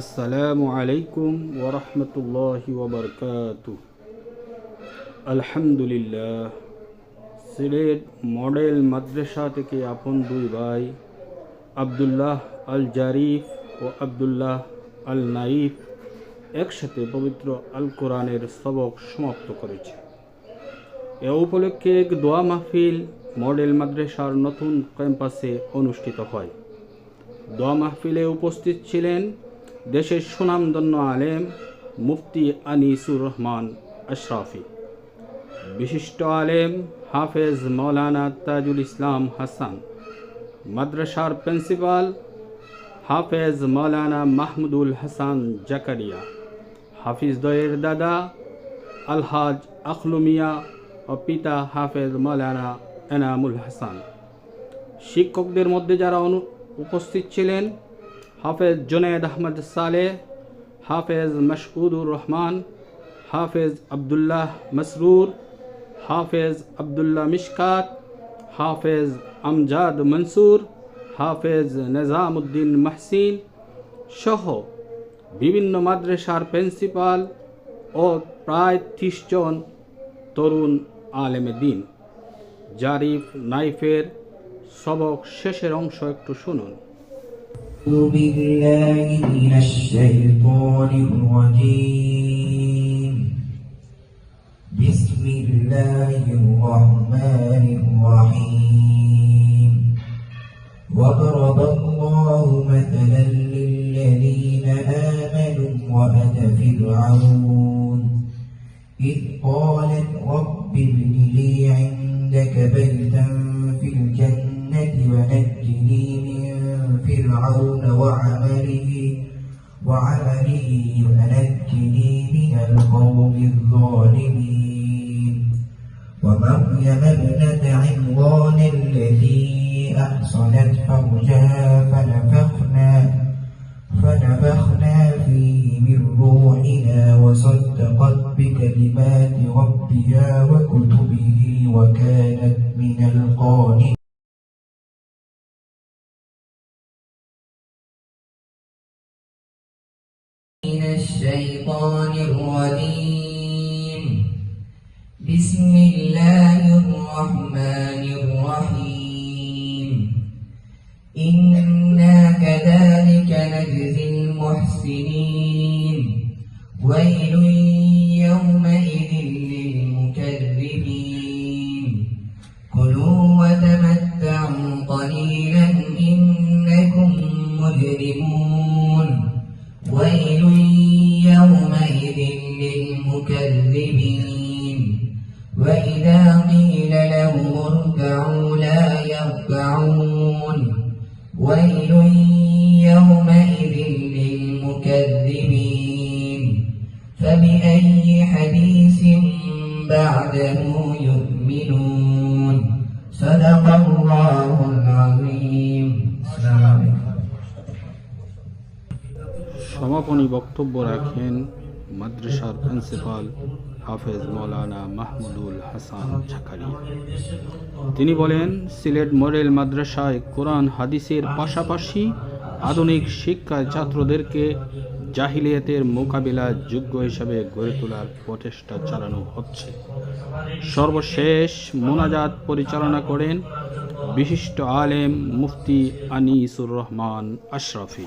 আসসালামু আলাইকুম ওরহমতুল্লাহি ওবরকাত আলহামদুলিল্লাহ, সিলেট মডেল মাদ্রাসা থেকে আপন দুই ভাই, আবদুল্লাহ আল জারিফ ও আবদুল্লাহ আল নাইফ একসাথে পবিত্র আল কোরআনের সবক সমাপ্ত করেছে। এ উপলক্ষে এক দোয়া মাহফিল মডেল মাদ্রাসার নতুন ক্যাম্পাসে অনুষ্ঠিত হয়। দোয়া মাহফিলে উপস্থিত ছিলেন দেশের সুনামধন্য আলেম মুফতি আনিসুর রহমান আশরাফি, বিশিষ্ট আলেম হাফেজ মৌলানা তাজুল ইসলাম হাসান, মাদ্রাসার প্রিন্সিপাল হাফেজ মৌলানা মাহমুদুল হাসান জাকারিয়া হাফিজ দয়ের দাদা আলহাজ আখলুমিয়া ও পিতা হাফেজ মৌলানা এনামুল হাসান। শিক্ষকদের মধ্যে যারা অনু উপস্থিত ছিলেন হাফেজ জুনেদ আহমদ সালেহ হাফেজ মশকুদুর রহমান, হাফেজ আবদুল্লাহ মসরুর, হাফেজ আবদুল্লাহ মিশকাত, হাফেজ আমজাদ মনসুর, হাফেজ নিজামুদ্দিন মাহসিন সহ বিভিন্ন মাদ্রাসার প্রিন্সিপাল ও প্রায় ত্রিশ জন তরুণ আলেমে দিন। জারিফ নাইফের সবক শেষের অংশ একটু শুনুন أعوذ بالله من الشيطان الرجيم بسم الله الرحمن الرحيم وضرب الله مثلا للذين آمنوا وأت فرعون إذ قالت رب ابن لي عندك بيتا في الجنة ونجني من فرعون وعمله وعمله ونجني من القوم الظالمين. ومريم ابنة عمران التي أحصنت فرجها فنفخنا فنفخنا فيه من روحنا وصدقت بكلمات ربها وكتبه وكانت من القانتين. من الشيطان الرجيم. بسم الله الرحمن الرحيم. إنا كذلك نجزي المحسنين. ويل يومئذ للمكذبين. كلوا وتمتعوا قليلا إنكم مجرمون. اركعوا لا يركعون ويل يومئذ للمكذبين فبأي حديث بعده يؤمنون صدق الله العظيم السلام عليكم সমাপনী বক্তব্য রাখেন মাদ্রাসার প্রিন্সিপাল হাফেজ মৌলানা মাহমুদুল হাসান ঝাকারিয়া তিনি বলেন, সিলেট মডেল মাদ্রাসায় কোরআন, হাদিসের পাশাপাশি আধুনিক শিক্ষায় ছাত্রদেরকে জাহিলিয়াতের মোকাবিলা যোগ্য হিসাবে গড়ে তোলার প্রচেষ্টা চালানো হচ্ছে। সর্বশেষ মোনাজাত পরিচালনা করেন বিশিষ্ট আলেম মুফতি আনিসুর রহমান আশরাফি।